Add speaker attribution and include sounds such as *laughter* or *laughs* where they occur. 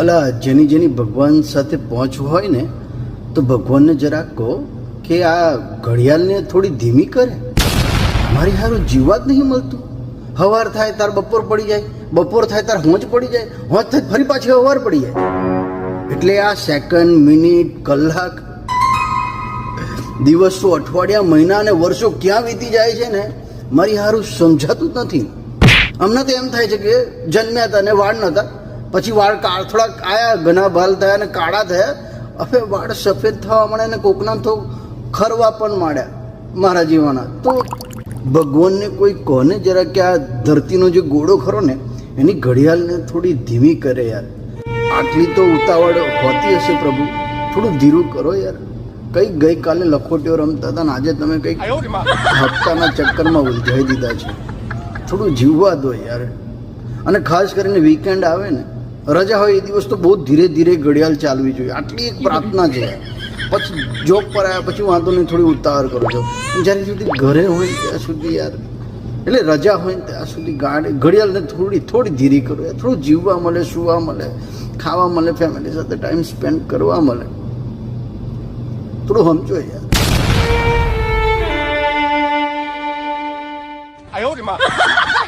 Speaker 1: અલા, જેની જેની ભગવાન સાથે પહોંચવું હોય ને, તો ભગવાનને જરાક કહો કે આ ઘડિયાળને થોડી ધીમી કરે. મારી હારું જીવવા જ નહીં મળતું. હવાર થાય તાર બપોર પડી જાય, બપોર થાય તાર હોંચ પડી જાય હોંચ થાય ફરી પાછી હવાર પડી જાય. એટલે આ સેકન્ડ મિનિટ કલાક, દિવસો, અઠવાડિયા, મહિના અને વર્ષો ક્યાં વીતી જાય છે ને, મારી હારું સમજાતું જ નથી. હમણાં તો એમ થાય છે કે જન્મ્યા હતા ને વાળ નહોતા પછી વાળ કાળ થોડાક આયા ઘણા ભાલ થયા અને કાળા થયા. હવે વાળ સફેદ થવા મળે ને કોકના તો ખરવા પણ માંડ્યા મારા જીવાના. તો ભગવાનને કોઈ કોને જરા કે આ ધરતીનો જે ગોળો ખરો ને એની ઘડિયાળને થોડી ધીમી કરે યાર. આટલી તો ઉતાવળ હોતી હશે પ્રભુ. થોડું ધીરું કરો યાર. કઈ ગઈકાલે લખોટીઓ રમતા હતા ને આજે તમે કંઈક હપ્તાના ચક્કરમાં ઉલઝાઈ દીધા છે. થોડું જીવવા દો યાર. અને ખાસ કરીને વીકેન્ડ આવે ને રજા હોય એ દિવસ તો બહુ ધીરે ધીરે ઘડિયાળ ચાલવી જોઈએ. આટલી એક પ્રાર્થના છે. પછી જોબ પર આવ્યા પછી વાંધો નહીં થોડી ઉતાવળ કરું છું. જ્યારે સુધી ઘરે હોય ત્યાં સુધી યાર, એટલે રજા હોય ને ત્યાં સુધી ગાડી ઘડિયાળને થોડી થોડી ધીરી કરું યાર. થોડું જીવવા મળે, સુવા મળે, ખાવા મળે ફેમિલી સાથે ટાઈમ સ્પેન્ડ કરવા મળે. થોડું સમજો યાર.
Speaker 2: આયો *laughs*